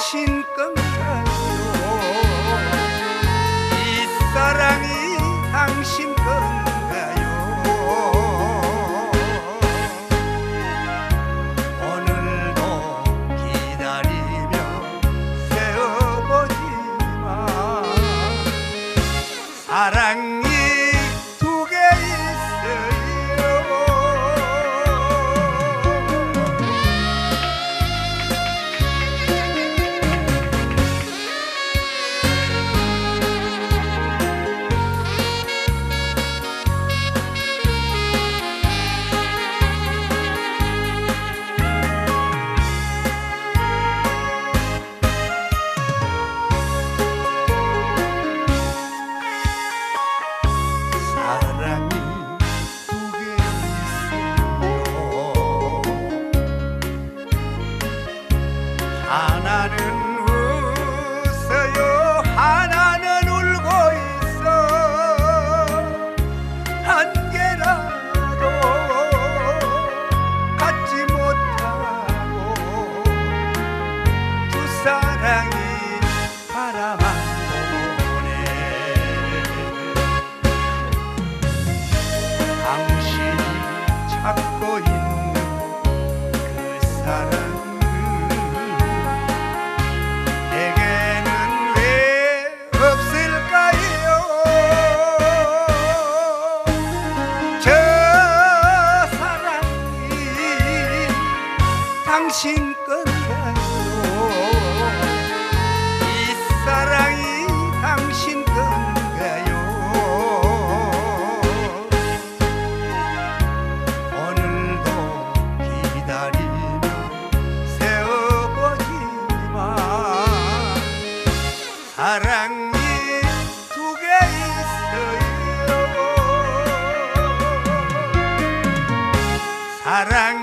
she 미친 건가요? 이 사랑이 당신 건가요? 오늘도 기다리며 세어보지만 사랑 사랑